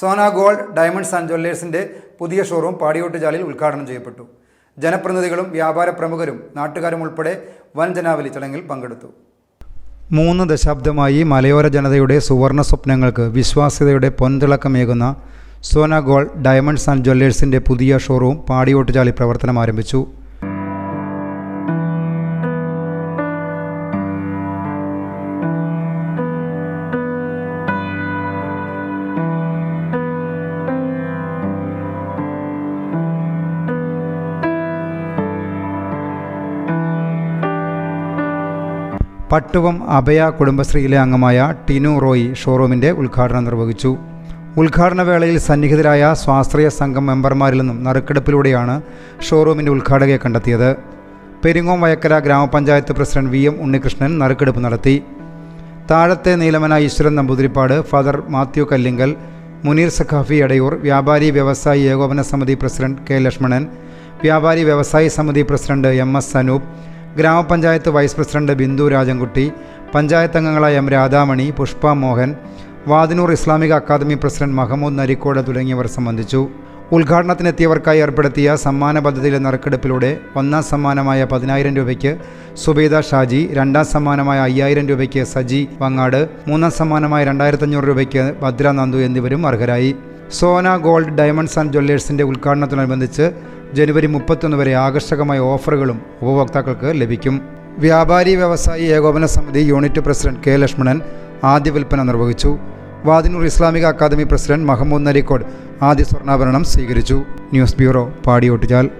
Sona gold diamonds and ജ്വല്ലേഴ്സിന്റെ പുതിയ showroom പാടിയോട്ടുചാലിൽ ഉദ്ഘാടനം ചെയ്യപ്പെട്ടു. ജനപ്രതിനിധികളും വ്യാപാര പ്രമുഖരും നാട്ടുകാരും ഉൾപ്പെടെ വൻ ജനാവലി ചടങ്ങിൽ പങ്കെടുത്തു. മൂന്ന് ദശാബ്ദമായി മലയോര ജനതയുടെ സുവർണ സ്വപ്നങ്ങൾക്ക് വിശ്വാസ്യതയുടെ പൊൻതിളക്കമേകുന്ന സോന ഗോൾഡ് ഡയമണ്ട്സ് ആൻഡ് ജ്വല്ലേഴ്സിന്റെ പുതിയ ഷോറൂം പാടിയോട്ടുചാലി പ്രവർത്തനം ആരംഭിച്ചു. പട്ടുവം അഭയ കുടുംബശ്രീയിലെ അംഗമായ ടിനു റോയി ഷോറൂമിന്റെ ഉദ്ഘാടനം നിർവഹിച്ചു. ഉദ്ഘാടന വേളയിൽ സന്നിഹിതരായ സ്വാശ്രയ സംഘം മെമ്പർമാരിൽ നിന്നും നറുക്കെടുപ്പിലൂടെയാണ് ഷോറൂമിന്റെ ഉദ്ഘാടകയെ കണ്ടെത്തിയത്. പെരിങ്ങോം വയക്കര ഗ്രാമപഞ്ചായത്ത് പ്രസിഡന്റ് വി എം ഉണ്ണികൃഷ്ണൻ നറുക്കെടുപ്പ് നടത്തി. താഴത്തെ നീലമന ഈശ്വരൻ നമ്പൂതിരിപ്പാട് ഫാദർ മാത്യു കല്ലിങ്കൽ മുനീർ സഖാഫി എടയൂർ വ്യാപാരി വ്യവസായി ഏകോപന സമിതി പ്രസിഡന്റ് കെ ലക്ഷ്മണൻ വ്യാപാരി വ്യവസായി സമിതി പ്രസിഡന്റ് എം എസ് സനൂപ് ഗ്രാമപഞ്ചായത്ത് വൈസ് പ്രസിഡന്റ് ബിന്ദു രാജൻകുട്ടി പഞ്ചായത്ത് അംഗങ്ങളായ M Radhamani Pushpa Mohan Vathinoor Islamic academy president Mahmood Narikkode തുടങ്ങിയവർ സംബന്ധിച്ചു. ഉദ്ഘാടനത്തിനെത്തിയവർക്കായി ഏർപ്പെടുത്തിയ സമ്മാന പദ്ധതിയിലെ നറുക്കെടുപ്പിലൂടെ ഒന്നാം സമ്മാനമായ പതിനായിരം രൂപയ്ക്ക് സുബൈദ ഷാജി രണ്ടാം സമ്മാനമായ അയ്യായിരം രൂപയ്ക്ക് സജി വങ്ങാട് മൂന്നാം സമ്മാനമായ രണ്ടായിരത്തഞ്ഞൂറ് രൂപയ്ക്ക് ഭദ്ര നന്ദു എന്നിവരും അർഹരായി. സോന ഗോൾഡ് ഡയമണ്ട്സ് ആൻഡ് ജ്വല്ലേഴ്സിന്റെ ഉദ്ഘാടനത്തോടനുബന്ധിച്ച് ജനുവരി മുപ്പത്തൊന്ന് വരെ ആകർഷകമായ ഓഫറുകളും ഉപഭോക്താക്കൾക്ക് ലഭിക്കും. വ്യാപാരി വ്യവസായി ഏകോപന സമിതി യൂണിറ്റ് പ്രസിഡന്റ് കെ ലക്ഷ്മണൻ ആദ്യ വിൽപ്പന നിർവഹിച്ചു. വാദിനൂർ ഇസ്ലാമിക അക്കാദമി പ്രസിഡന്റ് മഹമ്മൂദ് നരിക്കോട് ആദ്യ സ്വർണാഭരണം സ്വീകരിച്ചു. News bureau Padiyottuchal.